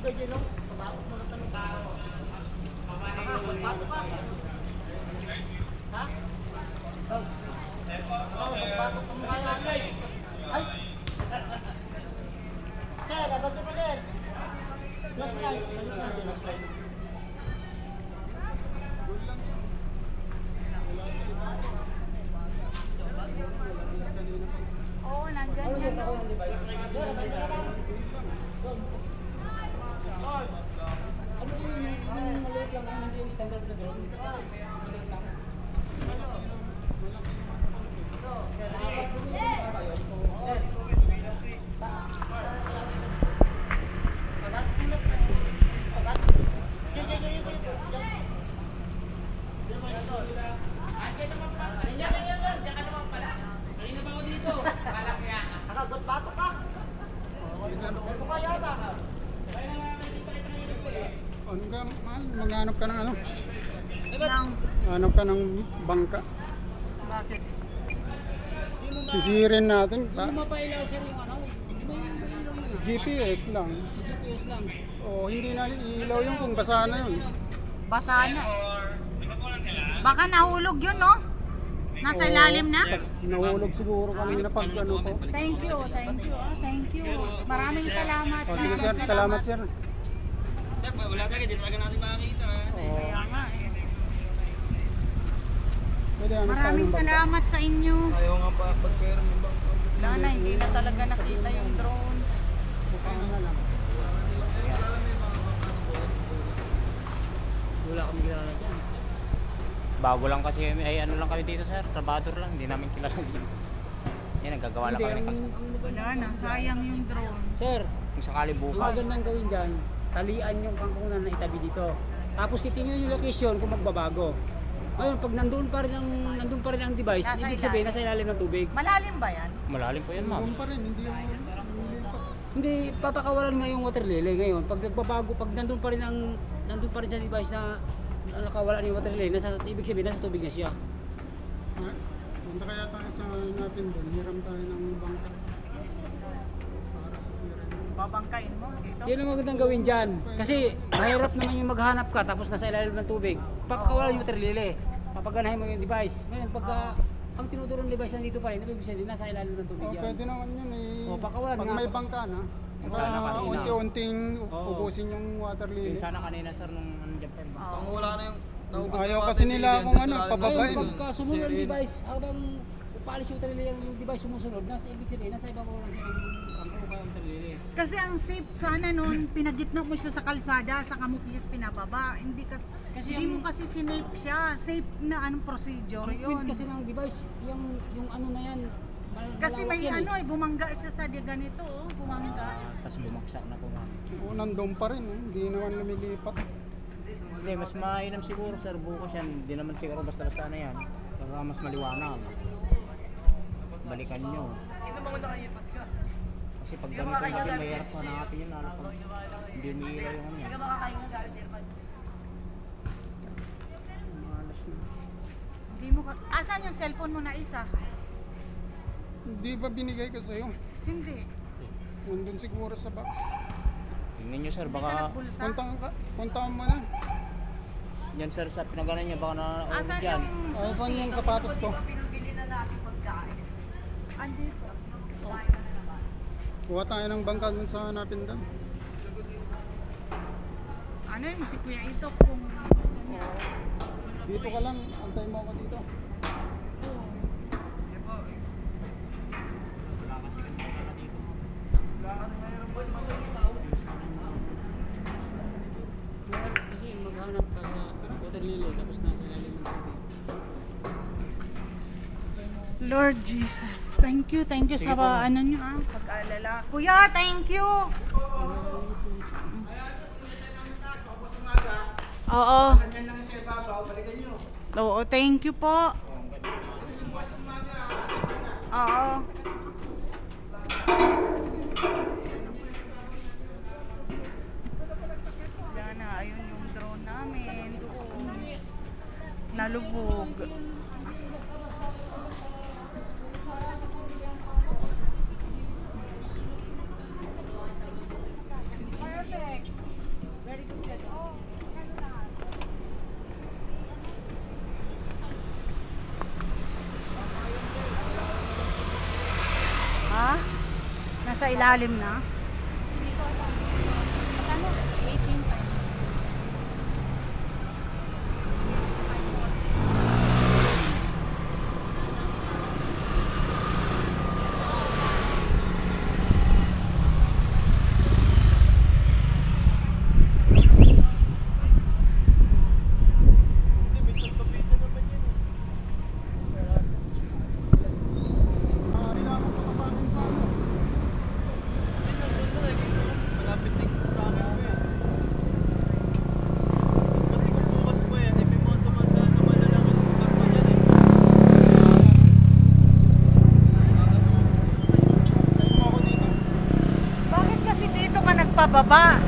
Sir, abad ka pa sir. Plus lang. Oo, nandyan yan. Nakagot bato ka. Ito ka yata. Ano ka, Maghanap ka ng ano? Nang, ka ng bangka. bakit? Sisirin natin. Pa, Mapailaw sir yung ano? GPS lang. GPS lang. O hindi na ilaw yung kung basa na yun. Basa na eh. Baka nahulog yun, no? Nasa ilalim na? Nahulog siguro kanina pag ano ko. Thank you, thank you, ah, thank you. Maraming salamat. O sige sir, salamat sir. Wala talaga, di talaga natin makakita. Kaya nga eh. tayo Maraming ng salamat sa inyo. Ayaw nga pa pag-pera mo bang Wala na, hindi na talaga nakita yung drone. Bukang na lang. Wala kami kilala dyan. Bago lang kasi kami, ay ano lang kami dito sir, trabador lang, hindi namin kilala dito. Yan, nagagawa lang kami ng kalsada. Wala na, sayang yung drone. Sir, Kung sakali bukas, magandang gawin dyan, talian yung kangkungan na itabi dito. Tapos titingnan yung location kung magbabago. Ngayon, pag nandun pa rin ang, nandun pa rin ang device, Nasa ibig sabihin nasa ilalim ng tubig. Malalim ba yan? malalim po yan ma'am. Doon pa rin, hindi yung. Hindi, papakawalan nga yung water lily ngayon. Pag nagbabago, pag nandun pa rin ang, nandun pa rin sa device na na nakawala na yung water lily, nasa, ibig sabihin nasa tubig na siya. Ha? Punta kaya tayo sa napin doon. Hiram tayo ng bangka. Babangkain mo dito? Yan ang magandang gawin dyan. Kasi mahirap naman yung maghanap ka tapos nasa ilalim ng tubig. Papakawalan yung lily. Papaganahin mo yung device. Ngayon, pagka ang tinuturo ng device nandito pa rin, ibig sabihin nasa ilalim ng tubig O, yan. pwede naman yun eh. O, pakawan Pag nga. may bangka na, Sana uh, kanina. unti-unting Oo. ubusin yung water lily. Yung sana kanina sir nung nandiyan pa yung. Pang wala na yung naubos Ayaw na kasi natin, nila bigyan kung sa ano, lalim. pababain. Ngayon, pagka sumunod ang Sirin. device, habang upalis yung water lily, yung device sumusunod, nasa ibig sabihin, nasa ibabaw lang siya ng kampo o kaya water lily. Kasi ang safe sana noon, pinagitna mo siya sa kalsada, sa kamukiyat pinababa. Hindi ka Kasi hindi mo kasi sinape siya. Safe na anong procedure Ang yun. kasi ng device, yung, yung ano na yan, mal- Kasi may yan ano eh, bumangga siya sa di ganito oh, bumangga. Tapos bumagsak na po ma'am. Oo, nandun pa rin. eh. Hindi naman lumilipat. Hindi, mas mainam siguro sir bukas yan. Hindi naman siguro basta-basta na yan. Baka mas maliwanag. Balikan nyo. Kasi pag ganito laki, mahirap hanapin yun. Lalo pag hindi umiilaw yung ano yan. Malas na. Hindi mo ka... Asan yung cellphone mo na isa? Hindi ba binigay ko sa'yo? Hindi. Nandun siguro sa box. Tingnan nyo sir, Hindi ka baka nagbulsa. Puntahan ka. Puntahan mo na. yan sir sa pinaganan niya, baka na Asan yan. yung Ay, saan yung sapatos ko? andito? Kuha tayo ng bangka dun sa hanapin doon. Ano yun si Kuya ito kung gusto niya. Dito ka lang. Antay mo ako dito. Lord Jesus, thank you, thank you sa ba, ano nyo ah, pag-alala. Kuya, thank you. Oo. Oo, thank you po. Oo. Wala na, ayun yung drone namin doon. Nalubog. Nasa ilalim na. Ano? 18 pa. Maaari na akong patapatin sa ano. Malapit na yung bakit ko eh. Kasi kung bukas pa yan, eh, may mga tumandaan na malalaki ng barko dyan eh. Tayo mo ako dito. Bakit kasi dito ka nagpababa?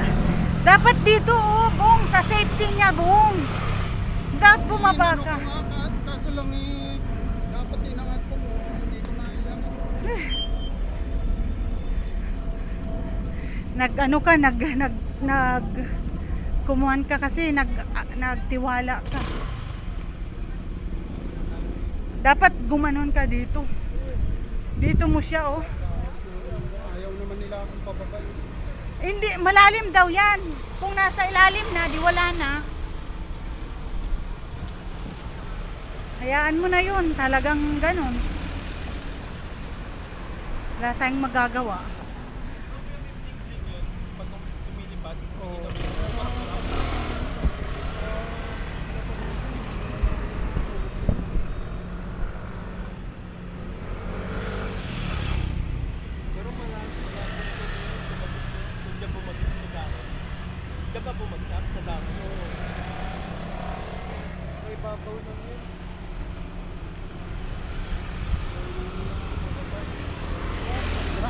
Dapat dito, oh, Bong, sa safety niya, Bong. Dapat bumaba Inano ka. Kaso lang eh, dapat inangat ko. Hindi ko na ilan. Nag ano ka, nag nag nag kumuhan ka kasi nag ah, nagtiwala ka. Dapat gumanon ka dito. Dito mo siya, oh. Ayaw naman nila akong pababa. Hindi, malalim daw yan. Kung nasa ilalim na, di wala na. Hayaan mo na yun. Talagang ganun. Wala tayong magagawa. Pero malapit malapit ko na yun. Lumabas yun. Kung dyan bumagsak sa dami. Dyan ba bumagsak sa dami? Oo. May babaw lang yun.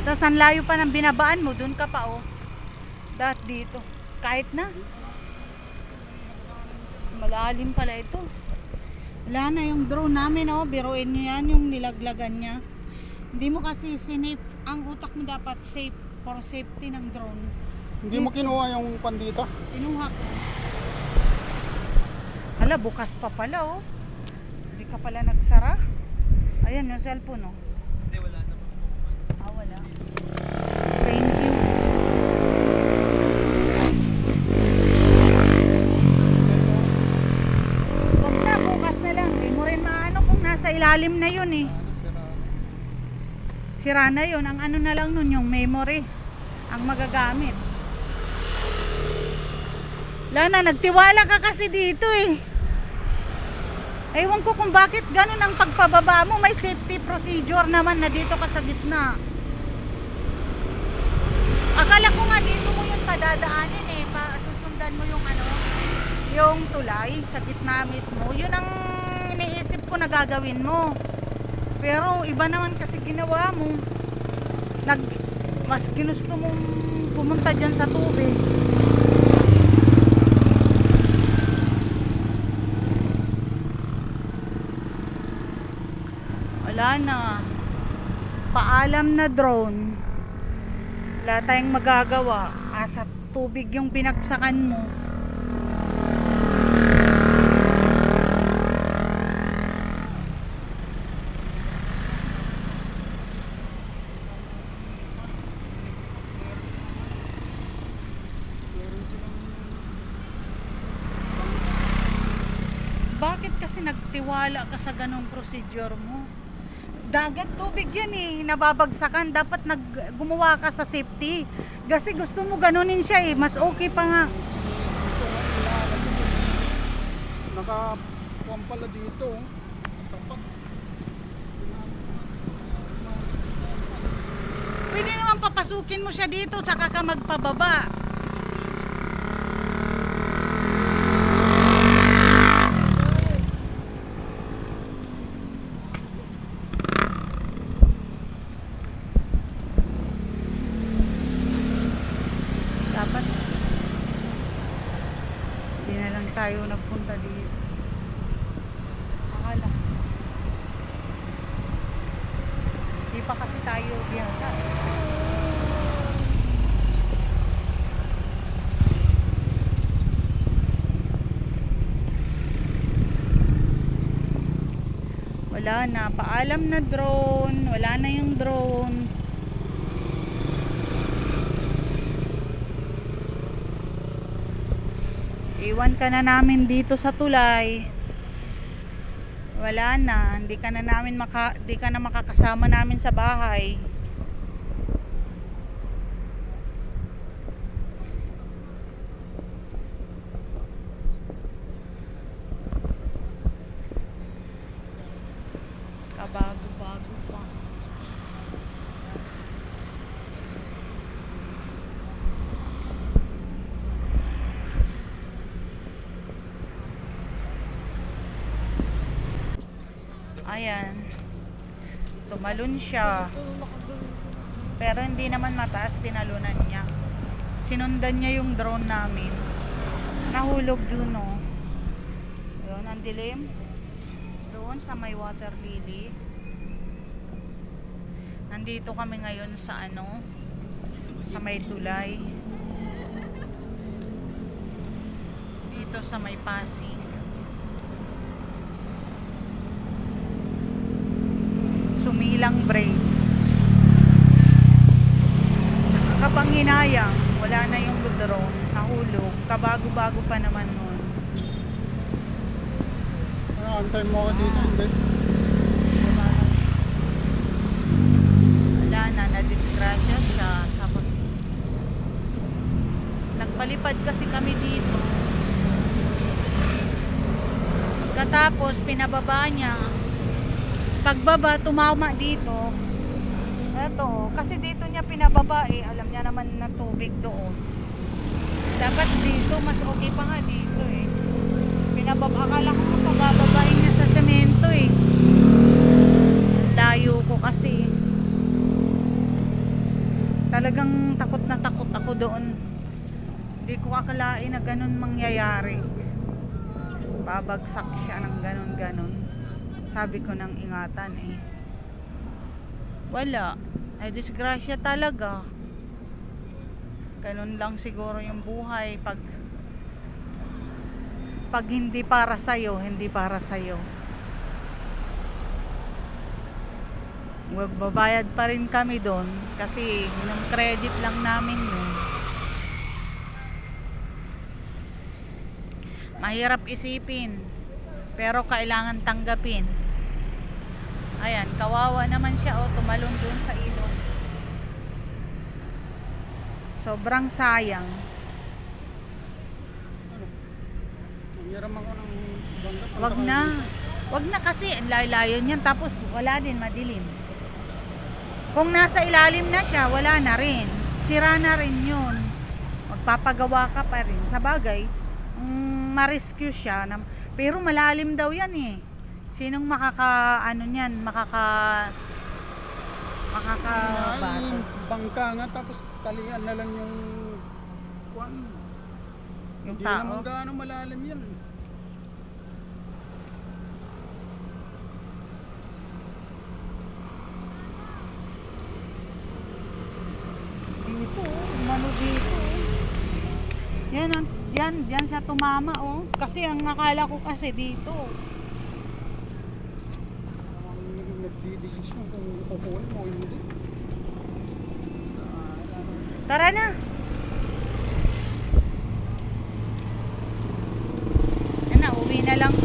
Tapos ang layo pa ng binabaan mo, dun ka pa oh. Dahil dito. Kahit na. Malalim pala ito. Wala na yung drone namin oh. Biruin nyo yan yung nilaglagan niya. Hindi mo kasi sinip. Ang utak mo dapat safe for safety ng drone. Hindi mo kinuha yung pandita. Inuha ko. Hala, bukas pa pala oh. Hindi ka pala nagsara. Ayan yung cellphone oh. Hindi, wala naman. Ah, wala. Thank you. Huwag na, bukas na lang. Hindi mo rin maano kung nasa ilalim na yun eh. Sira. Na yun. Ang ano na lang nun, yung memory. Ang magagamit. Wala na, nagtiwala ka kasi dito eh. Ewan ko kung bakit ganun ang pagpababa mo. May safety procedure naman na dito ka sa gitna. Akala ko nga dito mo yung padadaanin eh. Pa, susundan mo yung ano, yung tulay sa gitna mismo. Yun ang ko na gagawin mo. Pero iba naman kasi ginawa mo. Nag, mas ginusto mong pumunta dyan sa tubig. Wala na. Paalam na drone. Wala tayong magagawa. Asa tubig yung binagsakan mo. Bakit kasi nagtiwala ka sa ganong procedure mo? Dagat tubig yan eh, nababagsakan. Dapat nag, gumawa ka sa safety. Kasi gusto mo ganunin siya eh, mas okay pa nga. Nakapuan pala dito. oh. Tapat. Pwede naman papasukin mo siya dito, tsaka ka magpababa. tayo biyata. Wala na. Paalam na drone. Wala na yung drone. Iwan ka na namin dito sa tulay. Wala na, hindi ka na namin maka, hindi ka na makakasama namin sa bahay. Kabago-bago pa. Ayan. Tumalon siya. Pero hindi naman mataas, tinalunan niya. Sinundan niya yung drone namin. Nahulog dun, oh. Yun, ang dilim. Doon sa may water lily. Nandito kami ngayon sa ano, sa may tulay. Dito sa may Pasig. Sumilang brakes. Nakakapanghinayang, wala na yung drone, nahulog, kabago-bago pa naman nun. Ano, antay mo ako dito, hindi. Wala na, na-disgrasya siya. Sa Nagpalipad kasi kami dito. Pagkatapos, pinababa niya. Pagbaba, tumama dito. Eto, kasi dito niya pinababa eh. Alam niya naman na tubig doon. Dapat dito, mas okay pa nga dito eh. Pinababa, akala ko pabababain niya sa semento eh. Layo ko kasi. Talagang takot na takot ako doon. Hindi ko akalain na ganun mangyayari. Babagsak siya ng ganun ganun. Sabi ko nang ingatan eh. Wala. Ay disgrasya talaga. Ganun lang siguro yung buhay pag pag hindi para sa'yo, hindi para sa'yo. Magbabayad pa rin kami doon kasi ng credit lang namin yun. Mahirap isipin pero kailangan tanggapin. Ayan, kawawa naman siya o tumalon doon sa ilog. Sobrang sayang. Wag na. Wag na kasi layo-layo niyan tapos wala din madilim. Kung nasa ilalim na siya, wala na rin. Sira na rin 'yun. Magpapagawa ka pa rin. Sa bagay, mm, ma-rescue siya na, pero malalim daw 'yan eh. Sinong makaka ano niyan, makaka makaka Ay, bangka nga tapos talian na lang yung kwan. yung Hindi naman tao. gaano malalim yan. Dito, umano dito. Yan, ang, yan, yan siya tumama, oh. Kasi ang nakala ko kasi dito. Tara na! Yan na, uwi na lang